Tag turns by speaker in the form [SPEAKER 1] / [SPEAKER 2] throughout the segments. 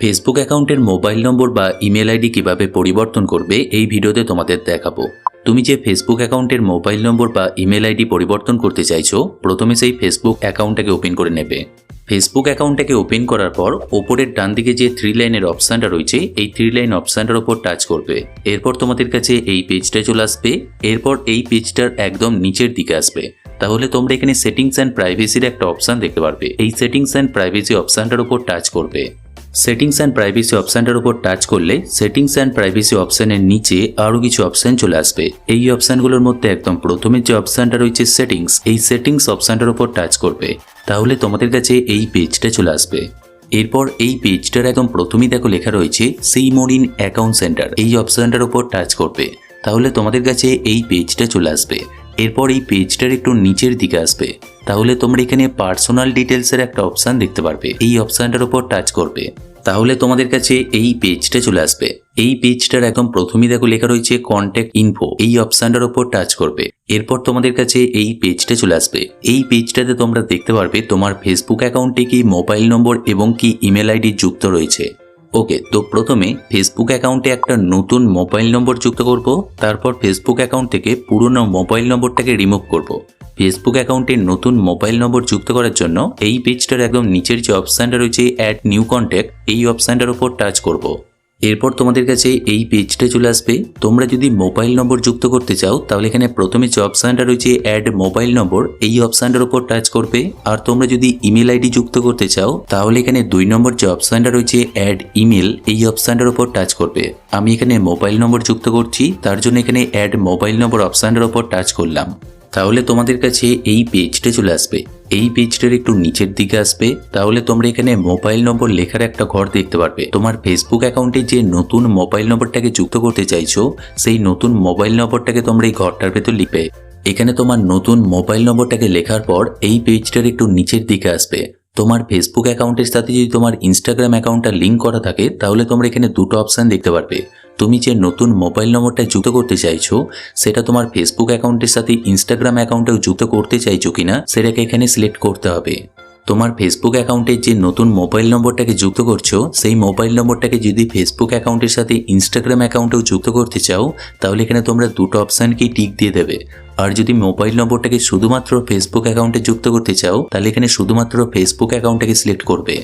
[SPEAKER 1] Facebook অ্যাকাউন্টের mobile নম্বর বা email ID কীভাবে পরিবর্তন করবে, এই ভিডিওতে তোমাদের দেখাবো। তুমি যে ফেসবুক অ্যাকাউন্টের মোবাইল নম্বর বা ইমেল আইডি পরিবর্তন করতে চাইছো, প্রথমে সেই ফেসবুক অ্যাকাউন্টটাকে ওপেন করে নেবে। ফেসবুক অ্যাকাউন্টটাকে ওপেন করার পর, ওপরের ডান দিকে যে থ্রি লাইনের অপশানটা রয়েছে, এই থ্রি লাইন অপশানটার ওপর টাচ করবে। এরপর তোমাদের কাছে এই পেজটা চলে আসবে, এরপর এই পেজটার একদম নিচের দিকে আসবে। তাহলে তোমরা এখানে সেটিংস অ্যান্ড প্রাইভেসির একটা অপশান দেখতে পারবে। এই সেটিংস অ্যান্ড প্রাইভেসি অপশানটার উপর টাচ করবে। সেটিংস অ্যান্ড প্রাইভেসি অপশানটার উপর টাচ করলে সেটিংস অ্যান্ড প্রাইভেসি অপশানের নিচে আরও কিছু অপশান চলে আসবে। এই অপশানগুলোর মধ্যে একদম প্রথমে যে অপশানটা রয়েছে সেটিংস এই সেটিংস অপশানটার উপর টাচ করবে। তাহলে তোমাদের কাছে এই পেজটা চলে আসবে। এরপর এই পেজটার একদম প্রথমেই দেখো লেখা রয়েছে সেই মরিন অ্যাকাউন্ট সেন্টার এই অপশানটার উপর টাচ করবে। তাহলে তোমাদের কাছে এই পেজটা চলে আসবে। এরপর এই পেজটার একটু নিচের দিকে আসবে। তাহলে তোমরা এখানে পার্সোনাল ডিটেলসের একটা অপশান দেখতে পারবে। এই অপশানটার উপর টাচ করবে। তাহলে তোমাদের কাছে এই পেজটা চলে আসবে। এই পেজটার একদম প্রথমেই দেখো লেখা রয়েছে কন্ট্যাক্ট ইনফো এই অপশানটার উপর টাচ করবে। এরপর তোমাদের কাছে এই পেজটা চলে আসবে। এই পেজটাতে তোমরা দেখতে পারবে তোমার ফেসবুক অ্যাকাউন্টে কি মোবাইল নম্বর এবং কি ইমেল আইডি যুক্ত রয়েছে। ওকে, তো প্রথমে ফেসবুক অ্যাকাউন্টে একটা নতুন মোবাইল নম্বর যুক্ত করব, তারপর ফেসবুক অ্যাকাউন্ট থেকে পুরনো মোবাইল নম্বরটাকে রিমুভ করব। ফেসবুক অ্যাকাউন্টে নতুন মোবাইল নম্বর যুক্ত করার জন্য এই পেজটার একদম নিচের যে অপশানটা রয়েছে অ্যাড নিউ কন্ট্যাক্ট এই অপশানটার উপর টাচ করব। এরপর তোমাদের কাছে এই পেজটা চলে আসবে। তোমরা যদি মোবাইল নম্বর যুক্ত করতে চাও, তাহলে এখানে প্রথমে যে অপশানটা রয়েছে অ্যাড মোবাইল নম্বর এই অপশানটার উপর টাচ করবে। আর তোমরা যদি ইমেল আইডি যুক্ত করতে চাও, তাহলে এখানে দুই নম্বর যে অপশানটা রয়েছে অ্যাড ইমেল এই অপশানটার উপর টাচ করবে। আমি এখানে মোবাইল নম্বর যুক্ত করছি, তার জন্য এখানে অ্যাড মোবাইল নম্বর অপশানটার উপর টাচ করলাম। তাহলে তোমাদের কাছে এই পেজটা চলে আসবে। এই পেজটার একটু নিচের দিকে আসবে। তাহলে তোমরা এখানে মোবাইল নম্বর লেখার একটা ঘর দেখতে পারবে। তোমার ফেসবুক অ্যাকাউন্টে যে নতুন মোবাইল নম্বরটাকে যুক্ত করতে চাইছো, সেই নতুন মোবাইল নম্বরটাকে তোমরা এই ঘরটার ভেতর লিখবে এখানে তোমার নতুন মোবাইল নম্বরটাকে লেখার পর এই পেজটার একটু নিচের দিকে আসবে। তোমার ফেসবুক অ্যাকাউন্টের সাথে যদি তোমার ইনস্টাগ্রাম অ্যাকাউন্টটা লিঙ্ক করা থাকে, তাহলে তোমরা এখানে দুটো অপশান দেখতে পারবে। তুমি যে নতুন মোবাইল নম্বরটা যুক্ত করতে চাইছো, সেটা তোমার ফেসবুক অ্যাকাউন্টের সাথে ইনস্টাগ্রাম অ্যাকাউন্টেও যুক্ত করতে চাইছো কিনা, সেটাকে এখানে সিলেক্ট করতে হবে। তোমার ফেসবুক অ্যাকাউন্টের যে নতুন মোবাইল নম্বরটাকে যুক্ত করছ, সেই মোবাইল নম্বরটাকে যদি ফেসবুক অ্যাকাউন্টের সাথে ইনস্টাগ্রাম অ্যাকাউন্টেও যুক্ত করতে চাও, তাহলে এখানে তোমরা দুটো অপশানকেই টিক দিয়ে দেবে। আর যদি মোবাইল নম্বরটাকে শুধুমাত্র ফেসবুক অ্যাকাউন্টে যুক্ত করতে চাও, তাহলে এখানে শুধুমাত্র ফেসবুক অ্যাকাউন্টটাকে সিলেক্ট করবে।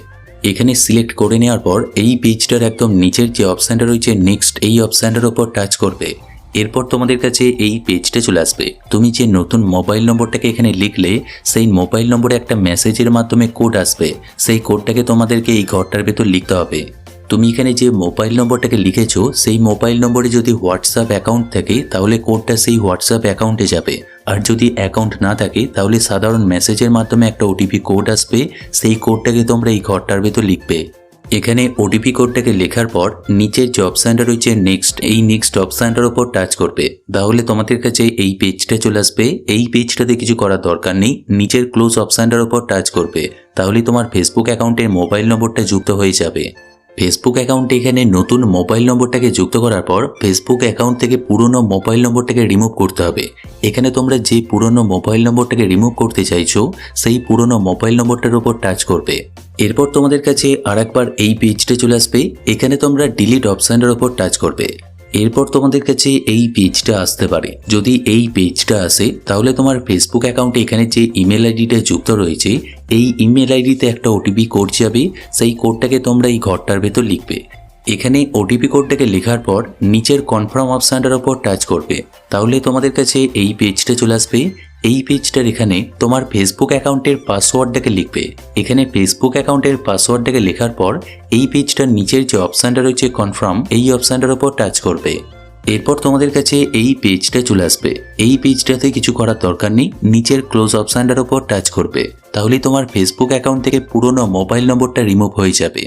[SPEAKER 1] এখানে সিলেক্ট করে নেওয়ার পর এই পেজটার একদম নিচের যে অপশানটা রয়েছে নেক্সট এই অপশানটার ওপর টাচ করবে। এরপর তোমাদের কাছে এই পেজটা চলে আসবে। তুমি যে নতুন মোবাইল নম্বরটাকে এখানে লিখলে, সেই মোবাইল নম্বরে একটা মেসেজের মাধ্যমে কোড আসবে। সেই কোডটাকে তোমাদেরকে এই ঘরটার ভেতর লিখতে হবে। তুমি এখানে যে মোবাইল নম্বরটাকে লিখেছো, সেই মোবাইল নম্বরে যদি হোয়াটসঅ্যাপ অ্যাকাউন্ট থাকে, তাহলে কোডটা সেই হোয়াটসঅ্যাপ অ্যাকাউন্টে যাবে। আর যদি অ্যাকাউন্ট না থাকে, তাহলে সাধারণ মেসেজের মাধ্যমে একটা ওটিপি কোড আসবে। সেই কোডটাকে তোমরা এই ঘরটার ভেতর লিখবে। এখানে ওটিপি কোডটাকে লেখার পর নিচের জব সেন্টার রয়েছে নেক্সট এই নেক্সট অপশানটার ওপর টাচ করবে। তাহলে তোমাদের কাছে এই পেজটা চলে আসবে। এই পেজটাতে কিছু করার দরকার নেই। নিচের ক্লোজ অপশানটার ওপর টাচ করবে। তাহলে তোমার ফেসবুক অ্যাকাউন্টের মোবাইল নম্বরটা যুক্ত হয়ে যাবে। ফেসবুক অ্যাকাউন্টে এখানে নতুন মোবাইল নম্বরটাকে যুক্ত করার পর ফেসবুক অ্যাকাউন্ট থেকে পুরনো মোবাইল নম্বরটাকে রিমুভ করতে হবে। এখানে তোমরা যে পুরনো মোবাইল নম্বরটাকে রিমুভ করতে চাইছো, সেই পুরনো মোবাইল নম্বরটার উপর টাচ করবে। এরপর তোমাদের কাছে আর একবার এই পেজটা চলে আসবে। এখানে তোমরা ডিলিট অপশানটার ওপর টাচ করবে। এরপর তোমাদের কাছে এই পেজটা আসতে পারে। যদি এই পেজটা আসে, তাহলে তোমার ফেসবুক অ্যাকাউন্টে এখানে যে ইমেল আইডিটা যুক্ত রয়েছে, এই ইমেল আইডিতে একটা ওটিপি কোড যাবে। সেই কোডটাকে তোমরা এই ঘরটার ভেতর লিখবে। এখানে ওটিপি কোডটাকে লেখার পর নিচের কনফার্ম অপশানটার ওপর টাচ করবে। তাহলে তোমাদের কাছে এই পেজটা চলে আসবে। এই পেজটার এখানে তোমার ফেসবুক অ্যাকাউন্টের পাসওয়ার্ডটাকে লিখবে। এখানে ফেসবুক অ্যাকাউন্টের পাসওয়ার্ডটাকে লেখার পর এই পেজটার নিচের যে অপশানটা রয়েছে কনফার্ম এই অপশানটার ওপর টাচ করবে। এরপর তোমাদের কাছে এই পেজটা চলে আসবে। এই পেজটাতে কিছু করার দরকার নেই, নিচের ক্লোজ অপশানটার ওপর টাচ করবে। তাহলে তোমার ফেসবুক অ্যাকাউন্ট থেকে পুরনো মোবাইল নম্বরটা রিমুভ হয়ে যাবে।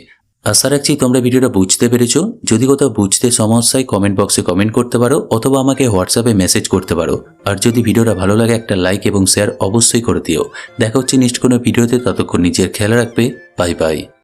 [SPEAKER 1] আশা রাখছি তোমরা ভিডিওটা বুঝতে পেরেছ। যদি কোথাও বুঝতে সমস্যায় কমেন্ট বক্সে কমেন্ট করতে পারো, অথবা আমাকে হোয়াটসঅ্যাপে মেসেজ করতে পারো। আর যদি ভিডিওটা ভালো লাগে, একটা লাইক এবং শেয়ার অবশ্যই করে দিও। দেখা হচ্ছে নেক্সট কোনো ভিডিওতে, ততক্ষণ নিজের খেয়াল রাখবে। Bye bye